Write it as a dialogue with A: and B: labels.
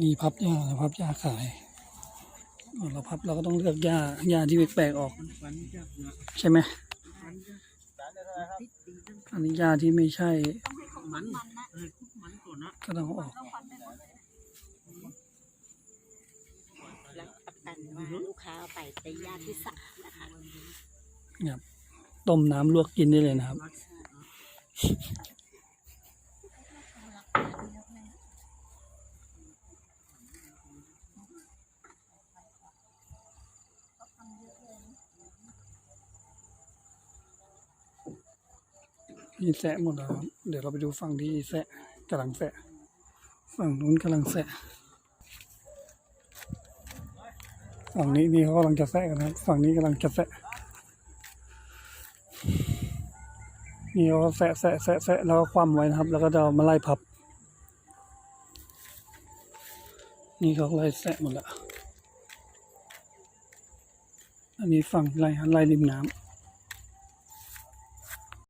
A: มีพับหญ้าพับหญ้าขายเราพับเราก็ต้องเลือกหญ้าหญ้าที่แปลกๆออก
B: ฟันจับนะ
A: ใช่ไหม
B: ฟันจับ
A: อันนี้หญ้าที่ไม่ใช่
B: มันเออคุกมันก่อนนะ
A: ก็ต้องเอาออก
C: รับประกันว่าลูกค้าเอาไปในย่านที่สะอาดนะคะ
A: เนี่ยต้มน้ำลวกกินได้เลยนะครับ นี่แสะหมดแล้วครับเดี๋ยวเราไปดูฝั่งที่แสะกำลังแสะฝั่งนู้นกำลังแสะฝั่งนี้นี่เขากำลังจะแสะกันนะครับ ฝั่งนี้กำลังจะแสะนี่เขาแสะแสะแสะแสะแล้วก็คว่ำไว้นะครับ แล้วก็จะเอามาไล่พับ นี่เขาไล่แสะหมดแล้วอันนี้ฝั่งไล่ไล่ริมน้ำ